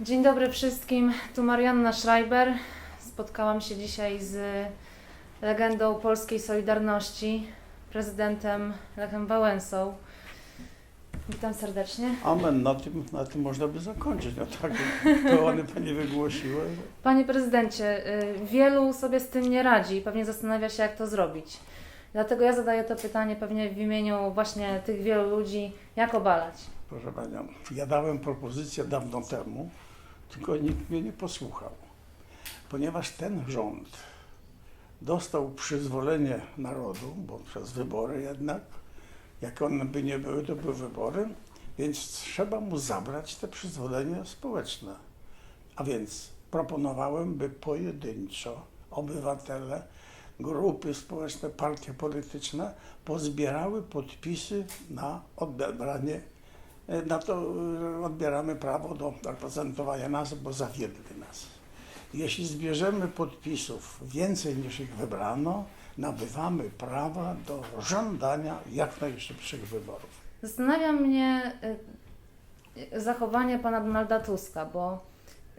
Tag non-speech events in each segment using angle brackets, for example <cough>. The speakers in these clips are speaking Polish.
Dzień dobry wszystkim, tu Marianna Schreiber. Spotkałam się dzisiaj z legendą polskiej Solidarności, prezydentem Lechem Wałęsą. Witam serdecznie. Amen, na tym, na tym można by zakończyć. No tak, pełny Pani wygłosiła. Panie prezydencie, y, wielu sobie z tym nie radzi i pewnie zastanawia się, jak to zrobić. Dlatego ja zadaję to pytanie pewnie w imieniu właśnie tych wielu ludzi, jak obalać. Proszę Panią, ja dałem propozycję dawno temu, tylko nikt mnie nie posłuchał. Ponieważ ten rząd dostał przyzwolenie narodu, bo przez wybory jednak, jak one by nie były, to były wybory, więc trzeba mu zabrać te przyzwolenie społeczne. A więc proponowałem, by pojedynczo obywatele, grupy społeczne, partie polityczne pozbierały podpisy na odebranie E, na to e, odbieramy prawo do reprezentowania nas, bo zawiedli nas. Jeśli zbierzemy podpisów więcej niż ich wybrano, nabywamy prawa do żądania jak najszybszych wyborów. Zastanawia mnie y, zachowanie pana Donalda Tuska, bo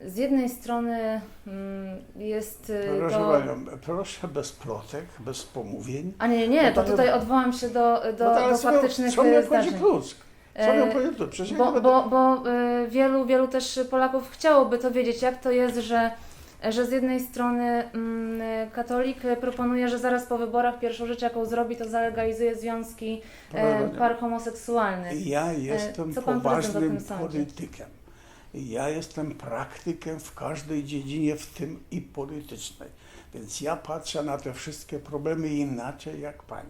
z jednej strony mm, jest y, Proszę to... Panią, proszę bez plotek, bez pomówień. A nie, nie, No to tutaj odwołam się do, do, No do co, faktycznych co y, zdarzeń. Tusk? Co E, Tusk? Przecież Bo, bo, bo y, wielu, wielu też Polaków chciałoby to wiedzieć, jak to jest, że, że z jednej strony mm, y, katolik y, proponuje, że zaraz po wyborach pierwszą rzecz, jaką zrobi, to zalegalizuje związki e, par homoseksualnych. Ja jestem prezydent o poważnym tym sądzi? Ja jestem praktykiem w każdej dziedzinie, w tym i politycznej. Więc ja patrzę na te wszystkie problemy inaczej jak pani.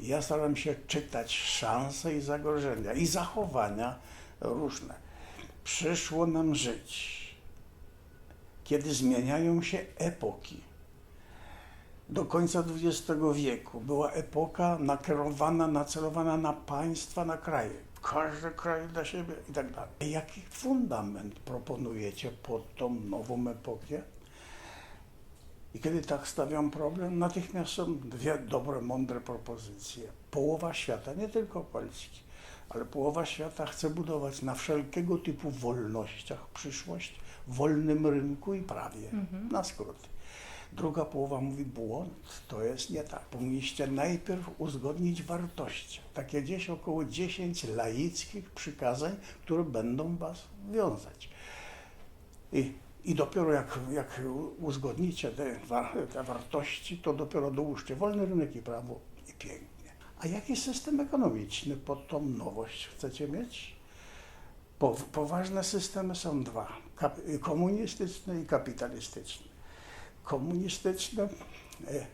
Ja staram się czytać szanse i zagrożenia i zachowania różne. Przyszło nam żyć, kiedy zmieniają się epoki. Do końca XX wieku była epoka nakierowana, nacelowana na państwa, na kraje. Każdy kraj dla siebie i tak dalej. Jaki fundament proponujecie pod tą nową epokę? I kiedy tak stawiam problem, natychmiast są dwie dobre, mądre propozycje. Połowa świata, nie tylko Polski, ale połowa świata chce budować na wszelkiego typu wolnościach przyszłość, wolnym rynku i prawie. Na skróty. Druga połowa mówi błąd, to jest nie tak. Powinniście najpierw uzgodnić wartości. Takie gdzieś około 10 laickich przykazań, które będą was wiązać. I, i dopiero jak, jak uzgodnicie te, te wartości, to dopiero dołóżcie wolny rynek i prawo i pięknie. A jaki system ekonomiczny pod tą nowość chcecie mieć? Po, poważne systemy są dwa: komunistyczny i kapitalistyczny komunistyczny e,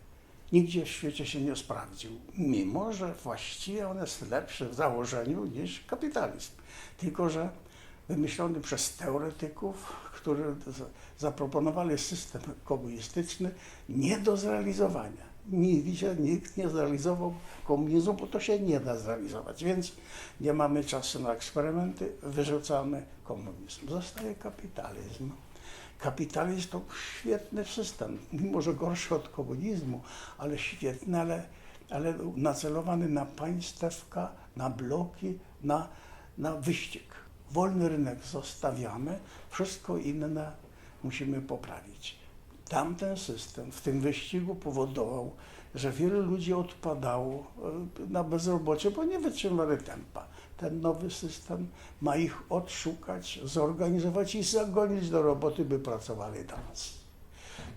nigdzie w świecie się nie sprawdził, mimo że właściwie on jest lepszy w założeniu niż kapitalizm. Tylko, że wymyślony przez teoretyków, którzy zaproponowali system komunistyczny nie do zrealizowania. Nigdzie nikt nie zrealizował komunizmu, bo to się nie da zrealizować, więc nie mamy czasu na eksperymenty, wyrzucamy komunizm. Zostaje kapitalizm. Kapitalizm to świetny system, mimo że gorszy od komunizmu, ale świetny, ale, ale nacelowany na państewka, na bloki, na, na wyścig. Wolny rynek zostawiamy, wszystko inne musimy poprawić. Tamten system w tym wyścigu powodował, że wielu ludzi odpadało e, na bezrobocie, bo nie wytrzymali tempa. Ten nowy system ma ich odszukać, zorganizować i zagonić do roboty, by pracowali dla nas.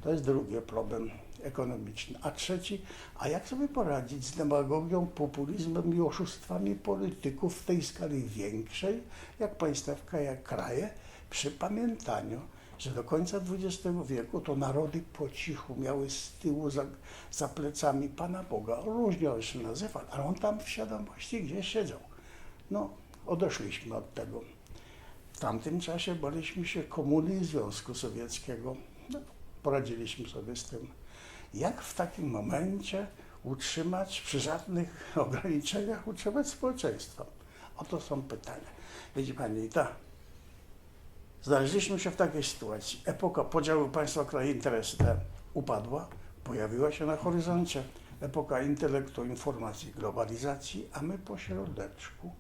To jest drugi problem ekonomiczny. A trzeci, a jak sobie poradzić z demagogią, populizmem i oszustwami polityków w tej skali większej, jak państewka, jak kraje, przy pamiętaniu, że do końca XX wieku to narody po cichu miały z tyłu za, za plecami Pana Boga. Różnie on się nazywa, ale on tam w świadomości gdzieś siedział. No, odeszliśmy od tego. W tamtym czasie baliśmy się komuny i Związku Sowieckiego. No, poradziliśmy sobie z tym. Jak w takim momencie utrzymać, przy żadnych <laughs> ograniczeniach, utrzymać społeczeństwo? Oto są pytania. Widzi Pani, i tak. Znaleźliśmy się w takiej sytuacji. Epoka podziału państwa, kraje, interesy te upadła, pojawiła się na horyzoncie. Epoka intelektu, informacji, globalizacji, a my po środeczku.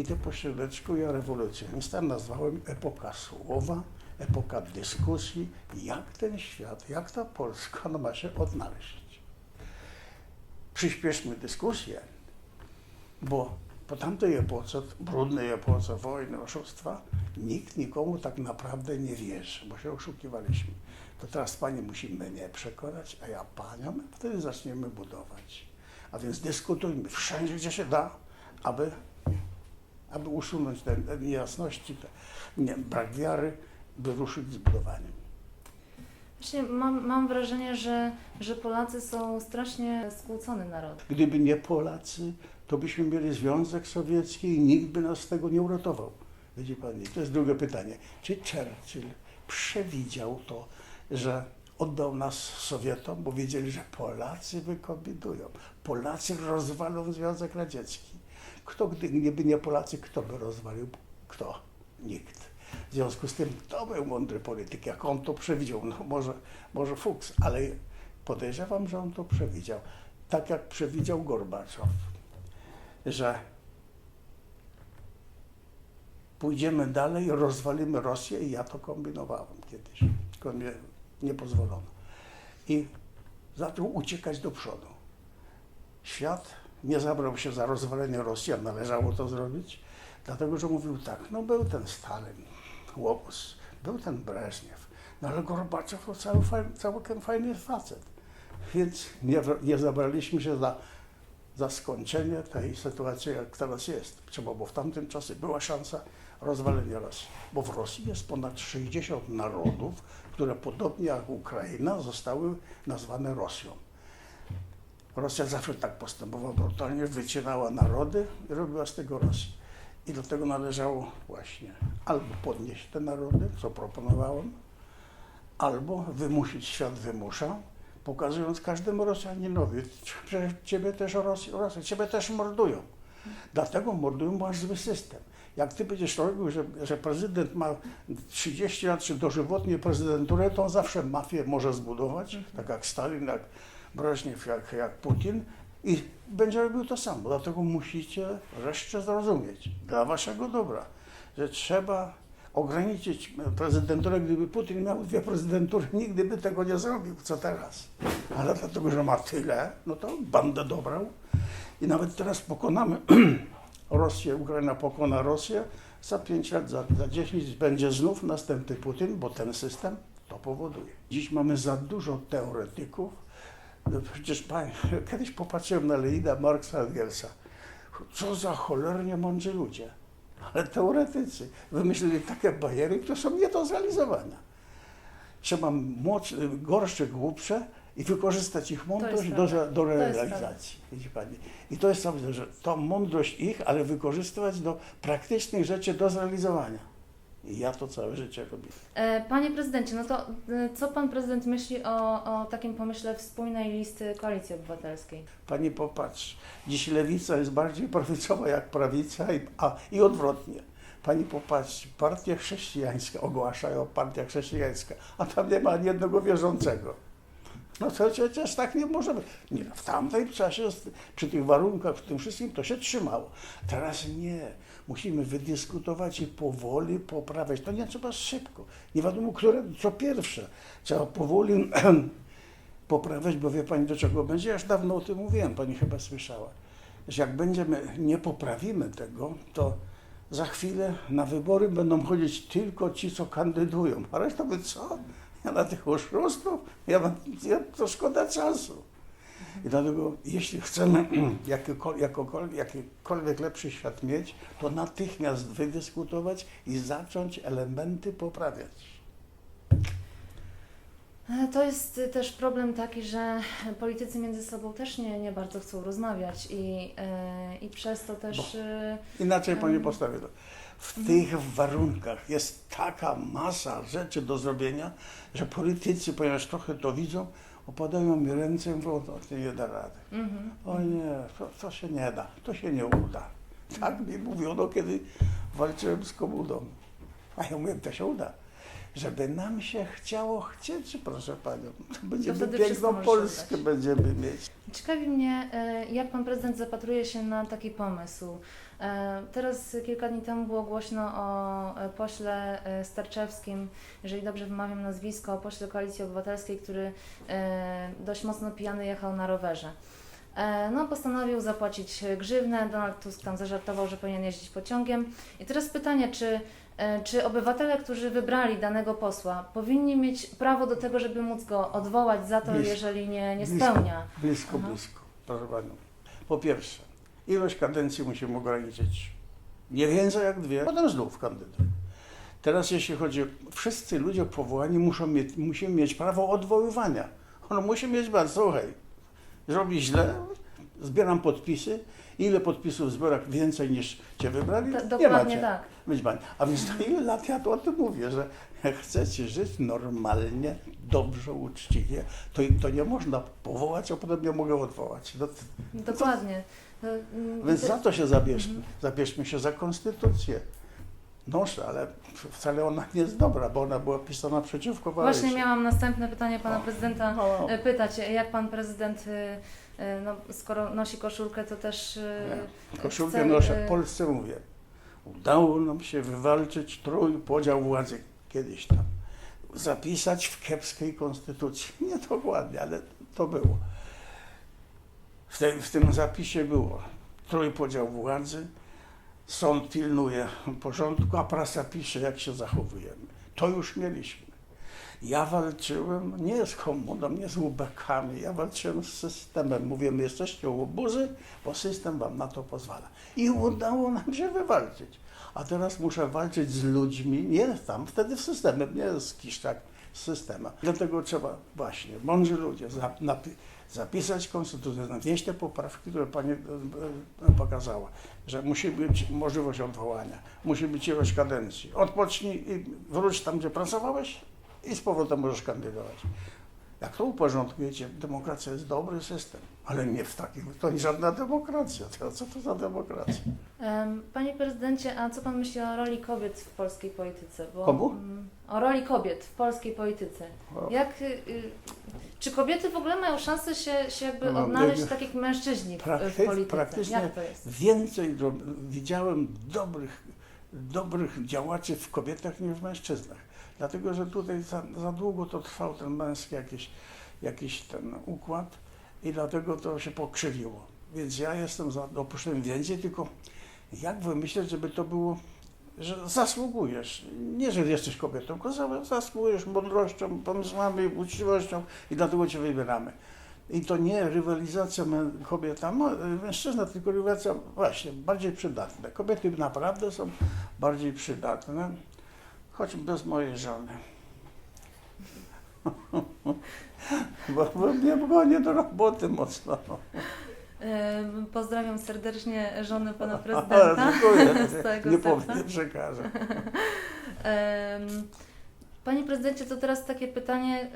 I to pośredniczkuję rewolucjonista nazwałem epoka słowa, epoka dyskusji, jak ten świat, jak ta Polska no, <laughs> ma się odnaleźć. Przyspieszmy dyskusję, bo po tamtej epoce, brudnej epoce wojny, oszustwa, nikt nikomu tak naprawdę nie wierzy, bo się oszukiwaliśmy. To teraz Pani musi mnie przekonać, a ja Panią, wtedy zaczniemy budować. A więc dyskutujmy wszędzie, gdzie się da, aby, aby usunąć te, niejasności, nie, brak wiary, by ruszyć z budowaniem. Właśnie mam, mam wrażenie, że, że Polacy są strasznie skłócony naród. Gdyby nie Polacy, to byśmy mieli Związek Sowiecki i nikt by nas z tego nie uratował. Widzi Pani, to jest drugie pytanie. Czy Churchill przewidział to, że oddał nas Sowietom, bo wiedzieli, że Polacy wykombinują. Polacy rozwalą Związek Radziecki. Kto, gdyby nie Polacy, kto by rozwalił? Kto? Nikt. W związku z tym to był mądry polityk, jak on to przewidział. No może, może Fuchs, ale podejrzewam, że on to przewidział. Tak jak przewidział Gorbaczow, że pójdziemy dalej, rozwalimy Rosję i ja to kombinowałem kiedyś, tylko mnie nie pozwolono. I zaczął uciekać do przodu. Świat nie zabrał się za rozwalenie Rosji, a należało to zrobić, dlatego że mówił tak, no był ten Stalin, Łobuz, był ten Breżniew, no ale Gorbaczow to cały, całkiem fajny facet. Więc nie, nie zabraliśmy się za, za skończenie tej sytuacji, jak teraz jest. Trzeba, bo w tamtym czasie była szansa rozwalenia Rosji. Bo w Rosji jest ponad 60 narodów, które podobnie jak Ukraina zostały nazwane Rosją. Rosja zawsze tak postępowała brutalnie, wycinała narody i robiła z tego Rosję. I do tego należało właśnie albo podnieść te narody, co proponowałem, albo wymusić, świat wymusza, pokazując każdemu Rosjaninowi, że ciebie też Rosja, Rosja, ciebie też mordują. Dlatego mordują, bo masz zły system. Jak ty będziesz robił, że, że prezydent ma 30 lat czy dożywotnie prezydenturę, to on zawsze mafię może zbudować, tak jak Stalin, jak Breżniew, jak, jak Putin i będzie robił to samo. Dlatego musicie wreszcie zrozumieć, dla waszego dobra, że trzeba ograniczyć prezydenturę. Gdyby Putin miał dwie prezydentury, nigdy by tego nie zrobił, co teraz. Ale dlatego, że ma tyle, no to bandę dobrał. I nawet teraz pokonamy <clears throat> Rosję, Ukraina pokona Rosję, za 5 lat, za, za 10 będzie znów następny Putin, bo ten system to powoduje. Dziś mamy za dużo teoretyków. No przecież pan, kiedyś popatrzyłem na Leida Marksa Engelsa. Co za cholernie mądrzy ludzie. Ale teoretycy wymyślili takie bariery, które są nie do zrealizowania. Trzeba młodsze, gorsze, głupsze i wykorzystać ich mądrość do, do realizacji. Widzi Pani? I to jest naprawdę, że tą mądrość ich, ale wykorzystywać do praktycznych rzeczy do zrealizowania. I ja to całe życie robię. E, Panie prezydencie, no to e, co pan prezydent myśli o, o takim pomyśle wspólnej listy Koalicji Obywatelskiej? Pani popatrz, dziś lewica jest bardziej prawicowa jak prawica, i, a i odwrotnie. Pani popatrz, partia chrześcijańska, ogłaszają partia chrześcijańska, a tam nie ma ani jednego wierzącego. No to przecież tak nie może być. Nie, w tamtym czasie, przy tych warunkach, w tym wszystkim, to się trzymało. Teraz nie. Musimy wydyskutować i powoli poprawiać. To nie trzeba szybko. Nie wiadomo, które, co pierwsze. Trzeba powoli <clears throat> poprawiać, bo wie Pani do czego będzie? Ja już dawno o tym mówiłem, Pani chyba słyszała. Że jak będziemy, nie poprawimy tego, to za chwilę na wybory będą chodzić tylko ci, co kandydują. A reszta by co? Ja na tych oszustów? Ja, ja, to szkoda czasu. I dlatego, jeśli chcemy <clears throat> jakikol- jakokol- jakikolwiek lepszy świat mieć, to natychmiast wydyskutować i zacząć elementy poprawiać. E, To jest e, też problem taki, że politycy między sobą też nie, nie bardzo chcą rozmawiać i, e, i przez to też... e, Inaczej Pani postawię to. W tych warunkach jest taka masa rzeczy do zrobienia, że politycy, ponieważ trochę to widzą, opadają mi ręce i mówią, to nie da rady. mhm. O nie, to, to się nie da, to się nie uda. Tak mi mówiono, kiedy walczyłem z komuną. A ja mówię, to się uda. Żeby nam się chciało chcieć, proszę Panią. Będziemy piękną Polskę będziemy mieć. Ciekawi mnie, e, jak pan prezydent zapatruje się na taki pomysł. E, Teraz kilka dni temu było głośno o e, pośle Starczewskim, jeżeli dobrze wymawiam nazwisko, o pośle Koalicji Obywatelskiej, który dość mocno pijany jechał na rowerze. No, postanowił zapłacić grzywnę. Donald Tusk tam zażartował, że powinien jeździć pociągiem. I teraz pytanie, czy, czy obywatele, którzy wybrali danego posła, powinni mieć prawo do tego, żeby móc go odwołać za to, Blisko. jeżeli nie, nie Blisko. spełnia? Blisko, Aha. blisko, proszę Panią. Po pierwsze, ilość kadencji musimy ograniczyć. Nie więcej jak dwie, potem znów kandydat. Teraz jeśli chodzi o... Wszyscy ludzie powołani muszą mieć, musimy mieć prawo odwoływania. On musi mieć bardzo, słuchaj, zrobi źle, zbieram podpisy, ile podpisów w zbiorach więcej niż Cię wybrali, Do- nie dokładnie macie. tak. Być. A więc to ile lat ja tu o tym mówię, że jak chcecie żyć normalnie, dobrze, uczciwie, to, to nie można powołać, a potem nie mogę odwołać. No, to- Dokładnie. No, mm, więc za to się zabierzmy. Mhm. Zabierzmy się za konstytucję. Noż, ale wcale ona nie jest dobra, bo ona była pisana przeciwko. Właśnie miałam następne pytanie pana O. prezydenta. No, no. e, Pytać, jak pan prezydent, e, no, skoro nosi koszulkę, to też e, Koszulkę chce, noszę e, w Polsce, mówię. Udało nam się wywalczyć trójpodział władzy kiedyś tam. Zapisać w kiepskiej konstytucji. <laughs> Nie dokładnie, ale to było. W, tej, w tym zapisie było trójpodział władzy, sąd pilnuje porządku, a prasa pisze, jak się zachowujemy. To już mieliśmy. Ja walczyłem nie z komuną, nie z łubekami, ja walczyłem z systemem. Mówię, my jesteście łobuzy, bo system wam na to pozwala. I udało nam się wywalczyć. A teraz muszę walczyć z ludźmi, nie tam, wtedy w systemie, nie z Kiszczak, z systemem. Dlatego trzeba właśnie, mądrzy ludzie, zapisać konstytucję, wnieść te poprawki, które Pani e, e, pokazała, że musi być możliwość odwołania, musi być ilość kadencji. Odpocznij i wróć tam, gdzie pracowałeś i z powrotem możesz kandydować. Jak to uporządkujecie, demokracja jest dobry system, ale nie w takim, to nie żadna demokracja. To, co to za demokracja? Em, Panie prezydencie, a co pan myśli o roli kobiet w polskiej polityce? Bo, Komu? mm, O roli kobiet w polskiej polityce. Jak, y, y, czy kobiety w ogóle mają szansę się, się jakby No, odnaleźć jakby tak jak mężczyźni w, w polityce? praktycznie? Więcej do, widziałem dobrych, dobrych działaczy w kobietach niż w mężczyznach. Dlatego, że tutaj za, za długo to trwał ten męski jakiś, jakiś ten układ i dlatego to się pokrzywiło. Więc ja jestem za dopuszczeniem więcej, tylko jak wymyśleć, żeby to było, że zasługujesz. Nie, że jesteś kobietą, tylko za- zasługujesz mądrością, pomysłami, uczciwością i dlatego cię wybieramy. I to nie rywalizacja kobieta, mężczyzna, tylko rywalizacja właśnie bardziej przydatna. Kobiety naprawdę są bardziej przydatne, choć bez mojej żony. <laughs> bo, bo mnie gonię do roboty mocno. Pozdrawiam serdecznie żonę pana <laughs> prezydenta. dziękuję, <laughs> nie powiem, przekażę. Panie prezydencie, to teraz takie pytanie,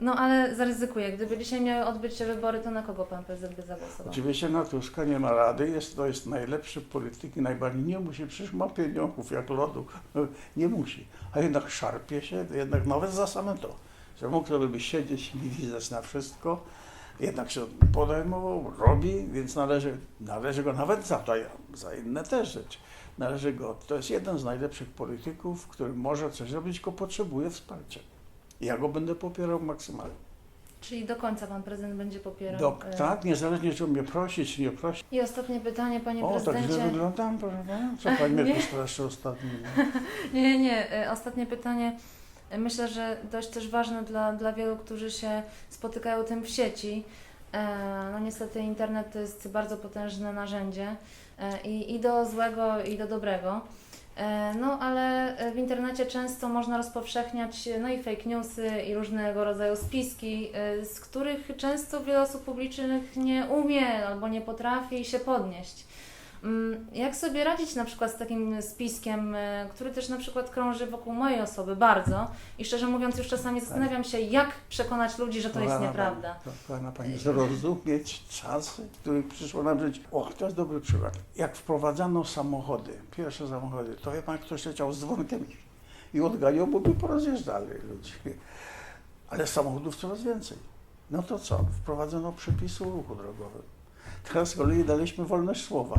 no ale zaryzykuję. Gdyby dzisiaj miały odbyć się wybory, to na kogo pan prezydent by zagłosował? Oczywiście na Tuska nie ma rady, jest, to jest najlepszy polityk i najbardziej nie musi, przecież ma pieniążków jak lodu, <laughs> nie musi, a jednak szarpie się, jednak nawet za same to, że mógł sobie siedzieć i widzieć na wszystko, jednak się podejmował, robi, więc należy, należy go nawet za to, za inne też rzeczy, należy go, to jest jeden z najlepszych polityków, który może coś zrobić, tylko potrzebuje wsparcia. Ja go będę popierał maksymalnie. Czyli do końca pan prezydent będzie popierał. Do, e, tak, niezależnie czy mnie prosić, czy nie prosić. I ostatnie pytanie, panie O, tak źle wyglądam, proszę pana? Co pani <laughs> mnie Nie. tu straszy ostatnio? <laughs> Nie, nie, nie. E, Ostatnie pytanie. E, Myślę, że dość też ważne dla, dla wielu, którzy się spotykają tym w sieci. E, No niestety internet to jest bardzo potężne narzędzie e, i, i do złego, i do dobrego. E, No ale w internecie często można rozpowszechniać no i fake newsy i różnego rodzaju spiski, e, z których często wiele osób publicznych nie umie albo nie potrafi się podnieść. Mm, Jak sobie radzić na przykład z takim spiskiem, e, który też na przykład krąży wokół mojej osoby bardzo i szczerze mówiąc już czasami zastanawiam się, jak przekonać ludzi, że to jest nieprawda. Pani, kochana pani, zrozumieć czasy, w których przyszło nam żyć. O, to jest dobry przykład. Jak wprowadzano samochody, pierwsze samochody, to wie pan, ktoś leciał z dzwonkiem i odganiał, bo by porozjeżdżali ludzi. Ale samochodów coraz więcej. No to co? Wprowadzono przepisy o ruchu drogowym. Teraz z kolei daliśmy wolność słowa.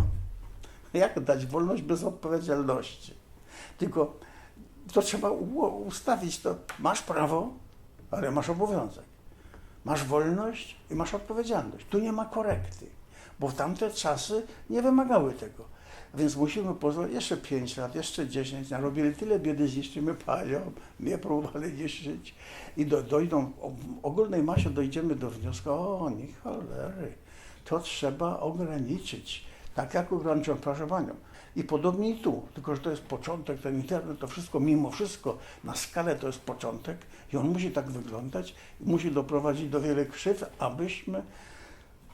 Jak dać wolność bez odpowiedzialności? Tylko to trzeba ustawić to. Masz prawo, ale masz obowiązek. Masz wolność i masz odpowiedzialność. Tu nie ma korekty, bo w tamte czasy nie wymagały tego. Więc musimy pozwolić jeszcze 5 lat, jeszcze 10, narobili tyle biedy, zniszczymy panią, mnie próbowali niszczyć i do, dojdą, w ogólnej masie dojdziemy do wniosku, o nie cholery, to trzeba ograniczyć, tak jak ograniczono proszę panią. I podobnie i tu, tylko że to jest początek, ten internet, to wszystko, mimo wszystko, na skalę to jest początek i on musi tak wyglądać, musi doprowadzić do wiele krzywd, abyśmy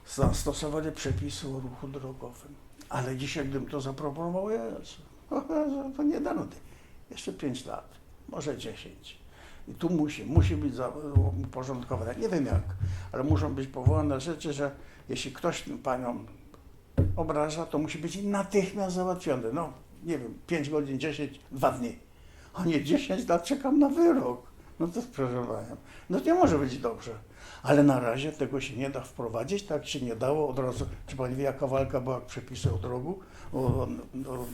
zastosowali przepisy o ruchu drogowym. Ale dzisiaj, gdybym to zaproponował, <laughs> to nie da rady. Jeszcze 5 lat, może 10. I tu musi, musi być uporządkowane. Nie wiem jak, ale muszą być powołane rzeczy, że jeśli ktoś panią obraża, to musi być natychmiast załatwione. No, nie wiem, 5 godzin, 10, 2 dni. A nie 10 lat czekam na wyrok. No to panią, no nie może być dobrze. Ale na razie tego się nie da wprowadzić, tak się nie dało od razu. Czy pani wie, jaka walka była, jak przepisy o drogu, o, o,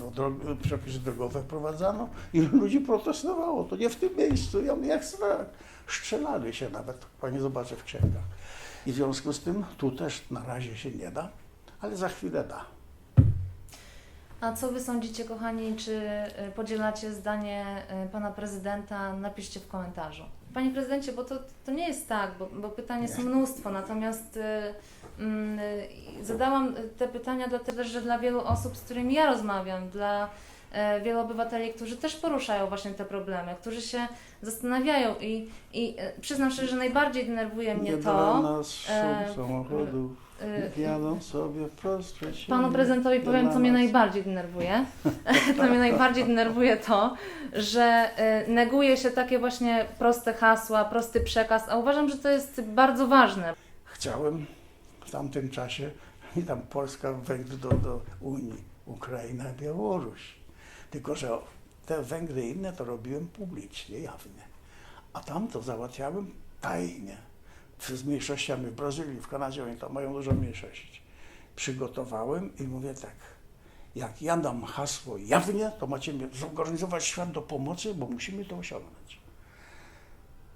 o, drog, przepisy drogowe wprowadzano? Ilu ludzi protestowało? To nie w tym miejscu, ja jak strach. Strzelali się nawet, pani zobaczy w księgach. I w związku z tym tu też na razie się nie da, ale za chwilę da. A co Wy sądzicie, kochani, czy y, podzielacie zdanie y, Pana Prezydenta? Napiszcie w komentarzu. Panie Prezydencie, bo to, to nie jest tak, bo, bo pytań jest mnóstwo, natomiast y, y, zadałam te pytania dlatego, że dla wielu osób, z którymi ja rozmawiam, dla e, wielu obywateli, którzy też poruszają właśnie te problemy, którzy się zastanawiają i, i e, przyznam szczerze, że najbardziej denerwuje mnie nie to, szum e, samochodów, jadą sobie prosto Panu prezydentowi Nie powiem, <laughs> co mnie najbardziej denerwuje. to mnie najbardziej denerwuje to, że neguje się takie właśnie proste hasła, prosty przekaz, a uważam, że to jest bardzo ważne. Chciałem w tamtym czasie, i tam Polska, Węgry do, do Unii, Ukraina, Białoruś. Tylko, że te Węgry inne to robiłem publicznie, jawnie. A tam to załatwiałem tajnie. Z mniejszościami w Brazylii, w Kanadzie, oni tam mają dużo mniejszości. Przygotowałem i mówię tak, jak ja dam hasło jawnie, to macie mnie zorganizować świat do pomocy, bo musimy to osiągnąć.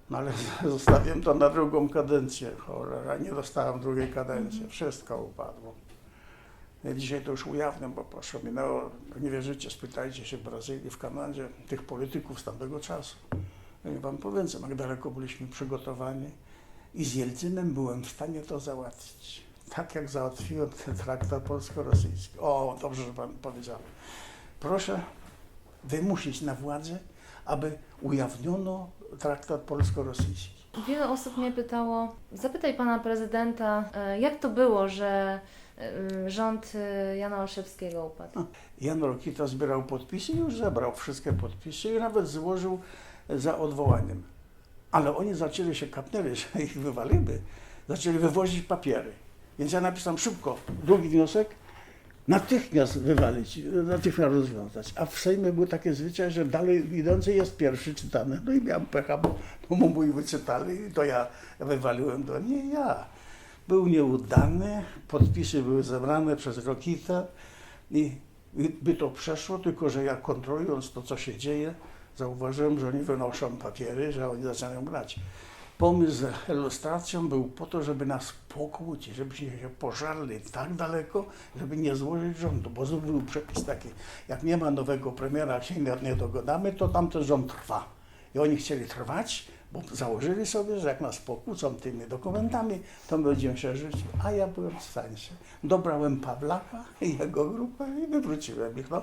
No ale <laughs> zostawiłem to na drugą kadencję. Cholera, nie dostałem drugiej kadencji. Wszystko upadło. Dzisiaj to już ujawniam, bo proszę minęło, nie wierzycie, spytajcie się w Brazylii, w Kanadzie, tych polityków z tamtego czasu. Ja nie wam powiem, co, jak daleko byliśmy przygotowani. I z Jelcynem byłem w stanie to załatwić. Tak jak załatwiłem ten traktat polsko-rosyjski. O, dobrze, że pan powiedział. Proszę wymusić na władzę, aby ujawniono traktat polsko-rosyjski. Wiele osób mnie pytało, zapytaj pana prezydenta, e, jak to było, że rząd e, Jana Olszewskiego upadł. Jan Rokita zbierał podpisy i już zebrał wszystkie podpisy i nawet złożył za odwołaniem. Ale oni zaczęli się kapnęli, <laughs> że ich wywalimy. Zaczęli wywozić papiery. Więc ja napisałem szybko drugi wniosek, natychmiast wywalić, natychmiast rozwiązać. A w Sejmie był takie zwyczaj, że dalej idący jest pierwszy czytany. No i miałem pecha, bo, mu mój wyczytali i to ja wywaliłem do nie ja. Był nieudany, podpisy były zebrane przez Rokita i, by to przeszło, tylko że ja kontrolując to, co się dzieje, zauważyłem, że oni wynoszą papiery, że oni zaczynają grać. Pomysł z ilustracją był po to, żeby nas pokłócić, żebyśmy się pożarli tak daleko, żeby nie złożyć rządu, bo był przepis taki, jak nie ma nowego premiera, jak się nie, dogadamy, to tamten rząd trwa. I oni chcieli trwać, założyli sobie, że jak nas pokłócą tymi dokumentami, to my będziemy się żyć. A ja byłem w stanie. Dobrałem Pawlaka i jego grupę i wywróciłem ich. No.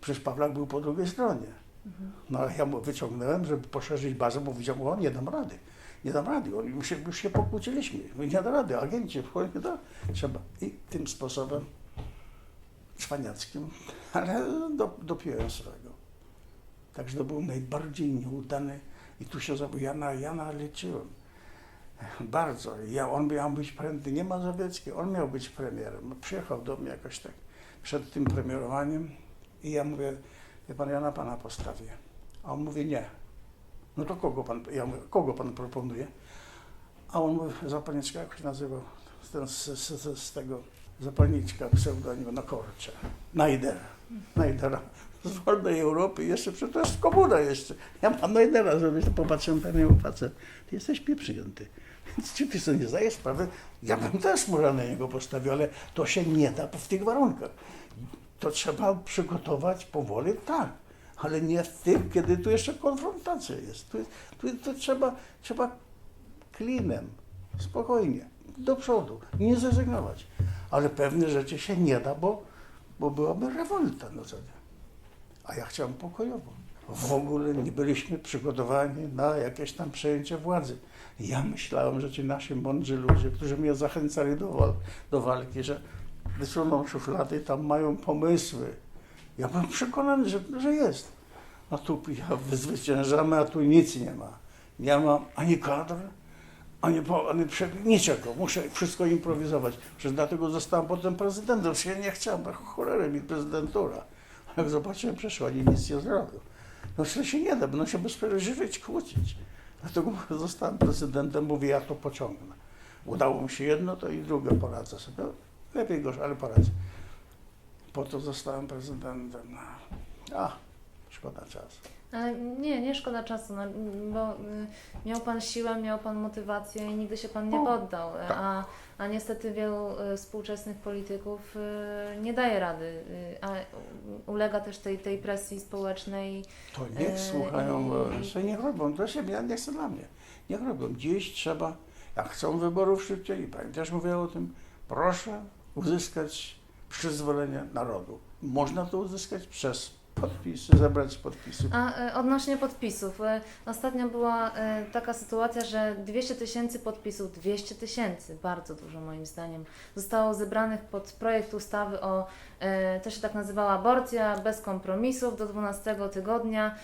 Przecież Pawlak był po drugiej stronie. No ale ja mu wyciągnąłem, żeby poszerzyć bazę, bo widział, o nie dam rady. Nie dam rady, już się, już się pokłóciliśmy. Nie da rady, agenci wchodzą, nie da. Trzeba. I tym sposobem cwaniackim, ale do, dopiąłem swego. Także to był najbardziej nieudany i tu się za- ja na Jana liczyłem. Bardzo. Ja, on miał być prędny, nie Mazowiecki, on miał być premierem. Przyjechał do mnie jakoś tak przed tym premierowaniem i ja mówię, wie pan, ja na pana postawię. A on mówi nie. No to kogo pan, ja mówię, kogo pan proponuje? A on mówi, zapalniczka, jak się nazywał, ten- z, z, z, tego zapalniczka pseudonim na korcze. Najdera. Najdera. Z wolnej Europy, jeszcze przecież to komuna jeszcze. Ja mam Najdera zrobić, to na niego, facet, ty jesteś pieprznięty. Więc czy ty sobie nie zdajesz sprawy? Ja bym też może na niego postawił, ale to się nie da w tych warunkach. To trzeba przygotować powoli, tak, ale nie w tym, kiedy tu jeszcze konfrontacja jest. Tu, tu, tu trzeba, trzeba klinem, spokojnie, do przodu, nie zrezygnować. Ale pewne rzeczy się nie da, bo, bo byłaby rewolta na co nie. A ja chciałem pokojowo. W ogóle nie byliśmy przygotowani na jakieś tam przejęcie władzy. Ja myślałem, że ci nasi mądrzy ludzie, którzy mnie zachęcali do, wal, do walki, że wysuną szuflady i tam mają pomysły. Ja byłem przekonany, że, że jest. A tu ja <laughs> wyzwyciężamy, a tu nic nie ma. Nie ma ani kadr, ani, po, ani prze, niczego. Muszę wszystko improwizować. Przecież dlatego zostałem potem prezydentem. Ja nie chciałem, bo mi prezydentura. Jak zobaczyłem, przecież oni nic nie zrobią. No to się nie da, będą się bezprawnie żywić, kłócić. Dlatego <laughs> zostałem prezydentem, mówię, ja to pociągnę. Udało mi się jedno, to i drugie poradzę sobie. Lepiej gorzej, ale poradzę. Po to zostałem prezydentem. A, szkoda czasu. Ale nie, nie szkoda czasu, no, bo y, miał Pan siłę, miał Pan motywację i nigdy się Pan nie poddał. tak. A, a niestety wielu y, współczesnych polityków y, nie daje rady, y, a ulega też tej, tej presji społecznej. To niech słuchają, i- że niech robią, to się ja nie chcę dla mnie. Niech robią. Dziś trzeba, jak chcą wyborów szybciej, i pani też mówiła o tym, proszę uzyskać przyzwolenie narodu. Można to uzyskać przez podpisy, zebrać podpisy. A y, odnośnie podpisów, y, ostatnio była y, taka sytuacja, że 200 tysięcy podpisów, 200 tysięcy, bardzo dużo moim zdaniem, zostało zebranych pod projekt ustawy o, to się tak nazywała aborcja bez kompromisów do 12 tygodnia,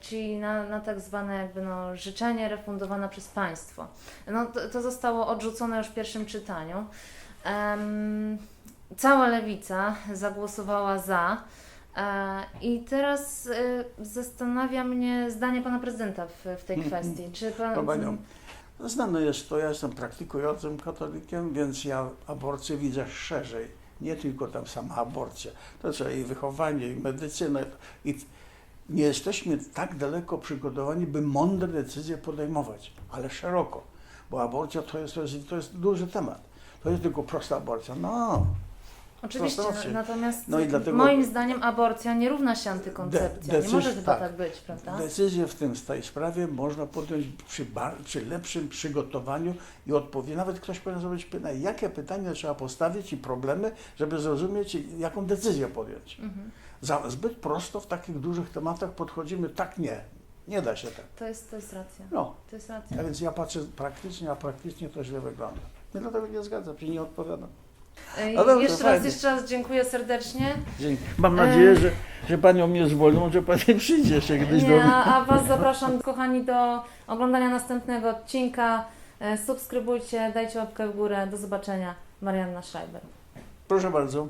czyli na, na tak zwane jakby no, życzenie refundowane przez państwo. No, to, to zostało odrzucone już w pierwszym czytaniu. Cała lewica zagłosowała za. E, I teraz e, zastanawia mnie zdanie pana prezydenta w, w tej <laughs> kwestii. Czy pan. Panią, znane jest to, ja jestem praktykującym katolikiem, więc ja aborcję widzę szerzej. Nie tylko tam sama aborcja. To trzeba i wychowanie, i medycyna. I nie jesteśmy tak daleko przygotowani, by mądre decyzje podejmować, ale szeroko. Bo aborcja to jest, to jest, to jest duży temat. To jest tylko prosta aborcja. No, Oczywiście, Proszę. natomiast No i dlatego- moim zdaniem aborcja nie równa się antykoncepcja. De- nie może decyz- chyba tak. tak, być, prawda? Decyzję w tym, w tej sprawie można podjąć przy, bar, przy lepszym przygotowaniu i odpowiedzi. Nawet ktoś powinien zrobić pytanie, jakie pytania trzeba postawić i problemy, żeby zrozumieć, jaką decyzję podjąć. Mhm. Za, zbyt prosto w takich dużych tematach podchodzimy, tak nie, nie da się tak. To, jest, to jest racja. No, To jest racja. a więc ja patrzę praktycznie, a praktycznie to źle wygląda. Ja dlatego nie zgadzam się, nie odpowiadam. No dobrze, jeszcze raz, fajnie. jeszcze raz dziękuję serdecznie. Dzięki. Mam nadzieję, że, że Panią mnie zwolnią, że Pani przyjdzie jeszcze kiedyś do Nie, mnie. a, a Was zapraszam, kochani, do oglądania następnego odcinka. E, Subskrybujcie, dajcie łapkę w górę. Do zobaczenia. Marianna Schreiber. Proszę bardzo.